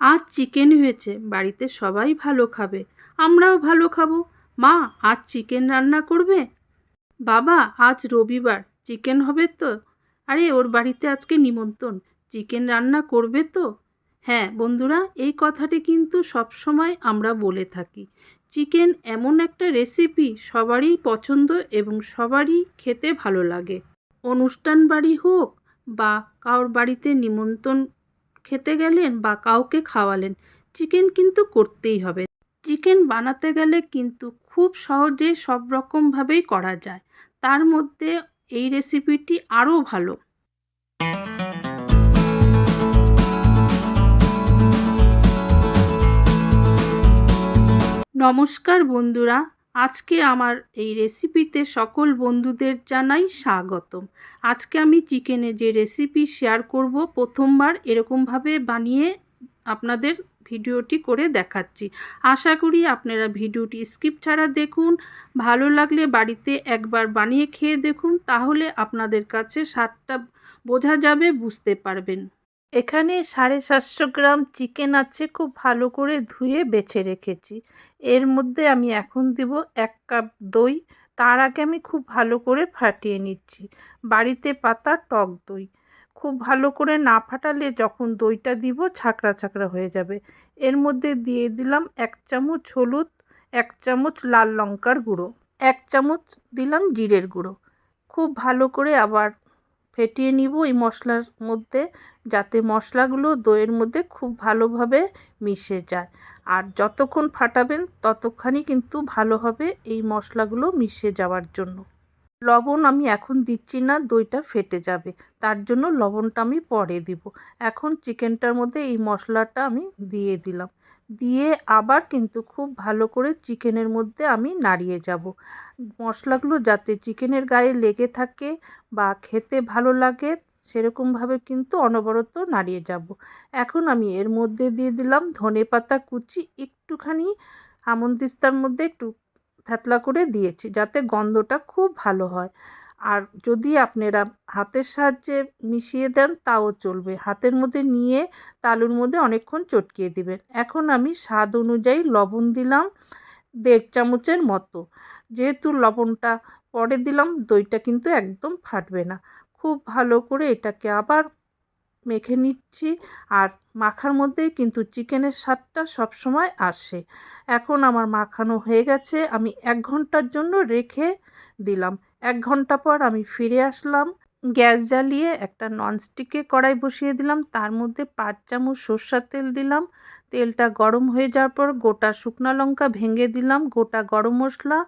আজ চিকেন হয়েছে, বাড়িতে সবাই ভালো খাবে। আমরাও ভালো খাব। মা, আজ চিকেন রান্না করবে? বাবা, আজ রবিবার, চিকেন হবে তো? আরে, ওর বাড়িতে আজকে নিমন্ত্রণ, চিকেন রান্না করবে তো? হ্যাঁ বন্ধুরা, এই কথাটি কিন্তু সব সময় আমরা বলে থাকি। চিকেন এমন একটা রেসিপি সবারই পছন্দ এবং সবারই খেতে ভালো লাগে। অনুষ্ঠান বাড়ি হোক বা কারোর বাড়িতে নিমন্ত্রণ খেতে গেলেন বা কাউকে খাওয়ালেন, চিকেন কিন্তু করতেই হবে। চিকেন বানাতে গেলে কিন্তু খুব সহজে সব রকমভাবেই করা যায়। তার মধ্যে এই রেসিপিটি আরও ভালো। নমস্কার বন্ধুরা আজকে আমার এই রেসিপিতে সকল বন্ধুদের জানাই স্বাগতম। আজকে আমি চিকেনে যে রেসিপি শেয়ার করব, প্রথমবার এরকমভাবে বানিয়ে আপনাদের ভিডিওটি করে দেখাচ্ছি। আশা করি আপনারা ভিডিওটি স্কিপ ছাড়া দেখুন, ভালো লাগলে বাড়িতে একবার বানিয়ে খেয়ে দেখুন, তাহলে আপনাদের কাছে স্বাদটা বোঝা যাবে, বুঝতে পারবেন। এখানে সাড়ে সাতশো গ্রাম চিকেন আছে, খুব ভালো করে ধুয়ে বেছে রেখেছি। এর মধ্যে আমি এখন দিব এক কাপ দই। তার আগে আমি খুব ভালো করে ফাটিয়ে নিচ্ছি। বাড়িতে পাতা, টক দই। খুব ভালো করে না ফাটালে যখন দইটা দিব ছাকড়া ছাকড়া হয়ে যাবে। এর মধ্যে দিয়ে দিলাম এক চামচ হলুদ, এক চামচ লাল লঙ্কার গুঁড়ো, এক চামচ দিলাম জিরের গুঁড়ো। খুব ভালো করে আবার ফেটিয়ে নিব এই মশলার মধ্যে। যাতে মশলাগুলো দইয়ের মধ্যে খুব ভালোভাবে মিশে যায়। আর যতক্ষণ ফাটাবেন, ততক্ষণই কিন্তু ভালো হবে এই মশলাগুলো মিশে যাওয়ার জন্য। লবণ আমি এখন দিচ্ছি না, দইটা ফেটে যাবে। তার জন্য লবণটা আমি পরে দিব। এখন চিকেনটার মধ্যে এই মশলাটা আমি দিয়ে দিলাম। দিয়ে আবার কিন্তু খুব ভালো করে চিকেনের মধ্যে আমি নাড়িয়ে যাব। মশলাগুলো যাতে চিকেনের গায়ে লেগে থাকে বা খেতে ভালো লাগে সেরকমভাবে কিন্তু অনবরত নাড়িয়ে যাব। এখন আমি এর মধ্যে দিয়ে দিলাম ধনে পাতা, কুচি, একটুখানি আমন তিস্তার মধ্যে একটু থ্যাতলা করে দিয়েছি যাতে গন্ধটা খুব ভালো হয়। আর যদি আপনারা হাতের সাহায্যে মিশিয়ে দেন তাও চলবে। হাতের মধ্যে নিয়ে তালুর মধ্যে অনেকক্ষণ চটকিয়ে দিবেন। এখন আমি স্বাদ অনুযায়ী লবণ দিলাম দেড় চামচের মতো। যেহেতু লবণটা পরে দিলাম দইটা কিন্তু একদম ফাটবে না। খুব ভালো করে এটাকে আবার মেখে নিচ্ছি। আর মাখার মধ্যেই কিন্তু চিকেনের স্বাদটা সবসময় আসে। এখন আমার মাখানো হয়ে গেছে। আমি এক ঘণ্টার জন্য রেখে দিলাম। এক ঘণ্টা পর আমি ফিরে আসলাম। গ্যাস জ্বালিয়ে একটা ননস্টিকে কড়াই বসিয়ে দিলাম। তার মধ্যে পাঁচ চামচ সর্ষার তেল দিলাম। তেলটা গরম হয়ে যাওয়ার পর গোটা শুকনো লঙ্কা ভেঙে দিলাম। গোটা গরম মশলা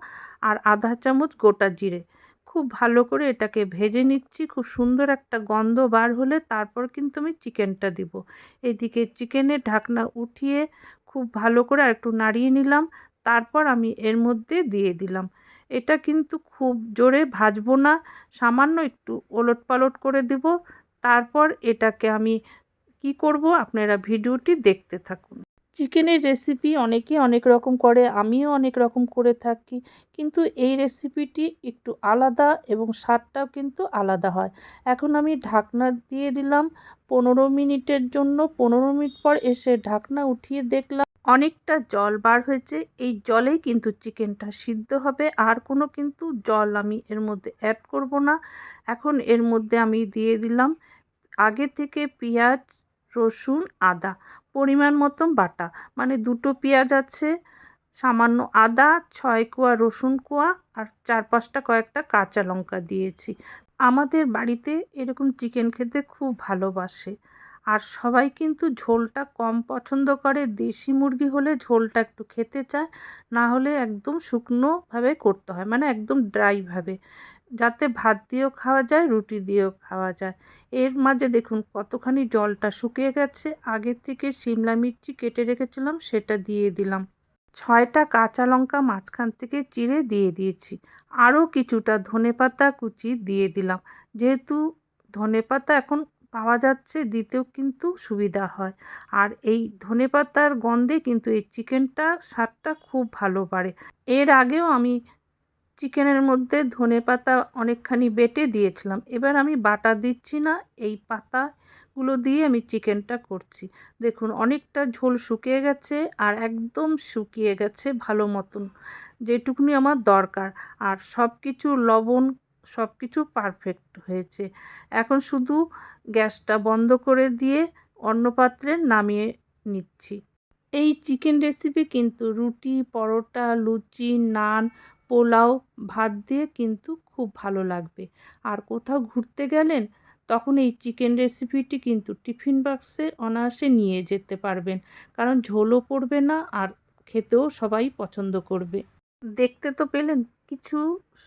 আর আধা চামচ গোটা জিরে। খুব ভালো করে এটাকে ভেজে নিচ্ছি। খুব সুন্দর একটা গন্ধ বার হলে তারপর কিন্তু আমি চিকেনটা দিব। এদিকে চিকেনের ঢাকনা উঠিয়ে খুব ভালো করে আর একটু নাড়িয়ে নিলাম। তারপর আমি এর মধ্যে দিয়ে দিলাম। এটা কিন্তু খুব জোরে ভাজবো না। সামান্য একটু ওলট পালট করে দেব। তারপর এটাকে আমি কি করব? আপনারা ভিডিওটি দেখতে থাকুন। চিকেনের রেসিপি অনেকে অনেক রকম করে, আমিও অনেক রকম করে থাকি। কিন্তু এই রেসিপিটি একটু আলাদা এবং স্বাদটাও কিন্তু আলাদা হয়। এখন আমি ঢাকনা দিয়ে দিলাম। পনেরো মিনিটের জন্য, পনেরো মিনিট পর এসে ঢাকনা উঠিয়ে দেখলাম, অনেকটা জল বার হয়েছে। এই জলেই কিন্তু চিকেনটা সিদ্ধ হবে। আর কোনো কিন্তু জল আমি এর মধ্যে অ্যাড করব না। এখন এর মধ্যে আমি দিয়ে দিলাম। আগে থেকে পেঁয়াজ রসুন, আদা, পরিমাণ মতন বাটা। মানে দুটো পেঁয়াজ আছে, সামান্য আদা, ছয় কোয়া রসুন কোয়া আর চার পাঁচটা কয়েকটা কাঁচা লঙ্কা দিয়েছি। আমাদের বাড়িতে এরকম চিকেন খেতে খুব ভালোবাসে। আর সবাই কিন্তু ঝোলটা কম পছন্দ করে, দেশি মুরগি হলে ঝোলটা একটু খেতে চায়, না হলে একদম শুকনোভাবে করতে হয় মানে একদম ড্রাইভাবে যাতে ভাত দিয়েও খাওয়া যায়, রুটি দিয়েও খাওয়া যায়। এর মাঝে দেখুন কতখানি জলটা শুকিয়ে গেছে। আগের থেকে শিমলা মির্চি কেটে রেখেছিলাম, সেটা দিয়ে দিলাম। ছয়টা কাঁচা লঙ্কা মাঝখান থেকে চিড়ে দিয়ে দিয়েছি। আরও কিছুটা ধনে পাতা কুচি দিয়ে দিলাম। যেহেতু ধনে পাতা এখন পাওয়া যাচ্ছে, দিতেও কিন্তু সুবিধা হয়। আর এই ধনে পাতার গন্ধে কিন্তু এই চিকেনটা স্বাদটা খুব ভালো বাড়ে। এর আগেও আমি চিকেনের মধ্যে ধনে পাতা অনেকখানি বেটে দিয়েছিলাম। এবার আমি বাটা দিচ্ছি না, এই পাতা গুলো দিয়ে আমি চিকেনটা করছি। দেখুন, অনেকটা ঝোল শুকিয়ে গেছে আর একদম শুকিয়ে গেছে ভালো মতন, যেটুকুনি আমার দরকার। আর সব কিছু লবণ সব কিছু পারফেক্ট হয়েছে। এখন শুধু গ্যাসটা বন্ধ করে দিয়ে অন্য পাত্রে নামিয়ে নিচ্ছি। এই চিকেন রেসিপি কিন্তু রুটি, পরোটা, লুচি, নান, পোলাও ভাত দিয়ে কিন্তু খুব ভালো লাগবে। আর কোথাও ঘুরতে গেলেন, তখন এই চিকেন রেসিপিটি কিন্তু টিফিন বক্সে অনায়াসে নিয়ে যেতে পারবেন। কারণ ঝোলও পড়বে না আর খেতেও সবাই পছন্দ করবে। দেখতে তো পেলেন, কিছু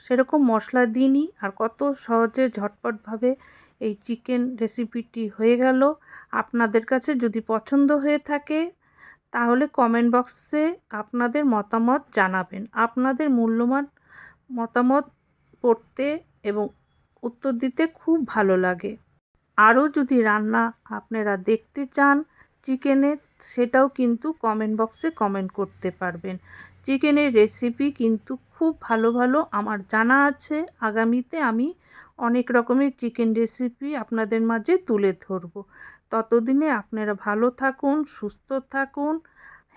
সেরকম মশলা দিইনি আর কত সহজে ঝটপটভাবে এই চিকেন রেসিপিটি হয়ে গেল। আপনাদের কাছে যদি পছন্দ হয়ে থাকে তাহলে কমেন্ট বক্সে আপনাদের মতামত জানাবেন। আপনাদের মূল্যবান মতামত পড়তে এবং উত্তর দিতে খুব ভালো লাগে। আরও যদি রান্না আপনারা দেখতে চান চিকেনের সেটাও কিন্তু কমেন্ট বক্সে কমেন্ট করতে পারবেন। চিকেনের রেসিপি কিন্তু খুব ভালো ভালো আমার জানা আছে। আগামীতে আমি অনেক রকমের চিকেন রেসিপি আপনাদের মাঝে তুলে ধরব। ততদিনে আপনারা ভালো থাকুন, সুস্থ থাকুন।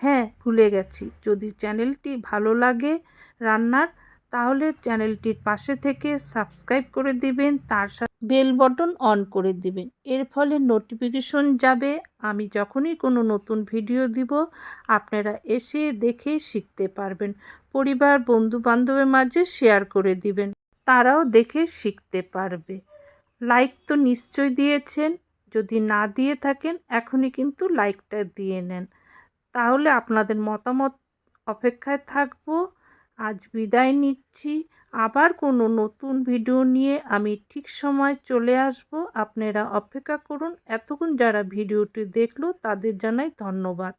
হ্যাঁ ভুলে গেছি। যদি চ্যানেলটি ভালো লাগে রান্নার, তাহলে চ্যানেলটির পাশে থেকে সাবস্ক্রাইব করে দিবেন, তার সাথে বেল বটন অন করে দিবেন। এর ফলে নোটিফিকেশন যাবে। আমি যখনই কোনো নতুন ভিডিও দিব, আপনারা এসে দেখে শিখতে পারবেন। পরিবার বন্ধু বান্ধবের মাঝে শেয়ার করে দিবেন। তারাও দেখে শিখতে পারবে। লাইক তো নিশ্চয় দিয়েছেন, যদি না দিয়ে থাকেন, এখনই কিন্তু লাইকটা দিয়ে নেন। তাহলে আপনাদের মতামত অপেক্ষায় থাকব। আজ বিদায় নিচ্ছি। আবার কোনো নতুন ভিডিও নিয়ে আমি ঠিক সময় চলে আসব। আপনারা অপেক্ষা করুন। এতক্ষণ যারা ভিডিওটি দেখল, তাদের জানাই ধন্যবাদ।